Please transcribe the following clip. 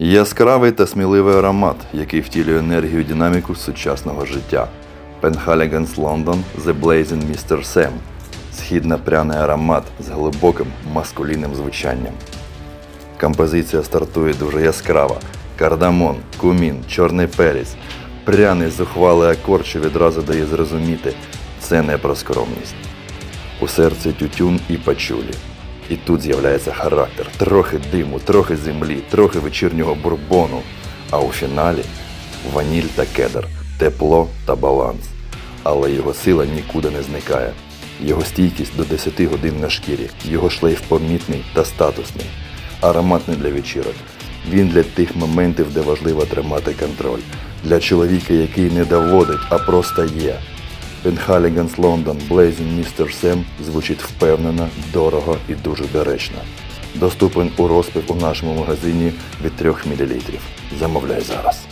Яскравий та сміливий аромат, який втілює енергію динаміку сучасного життя. Penhaligon's London The Blazing Mr. Sam. Східно-пряний аромат з глибоким маскулінним звучанням. Композиція стартує дуже яскрава. Кардамон, кумін, чорний перець, пряний зухвалий акорд, що відразу дає зрозуміти, це не про скромність. У серці тютюн і пачулі. І тут з'являється характер, трохи диму, трохи землі, трохи вечірнього бурбону. А у фіналі ваніль та кедр, тепло та баланс. Але його сила нікуди не зникає. Його стійкість до 10 годин на шкірі, його шлейф помітний та статусний. Аромат не для вечірок. Він для тих моментів, де важливо тримати контроль. Для чоловіка, який не доводить, а просто є. Penhaligon's London Blazing Mr. Sam звучить впевнено, дорого і дуже доречно. Доступен у розпив у нашому магазині від 3 мл. Замовляй зараз.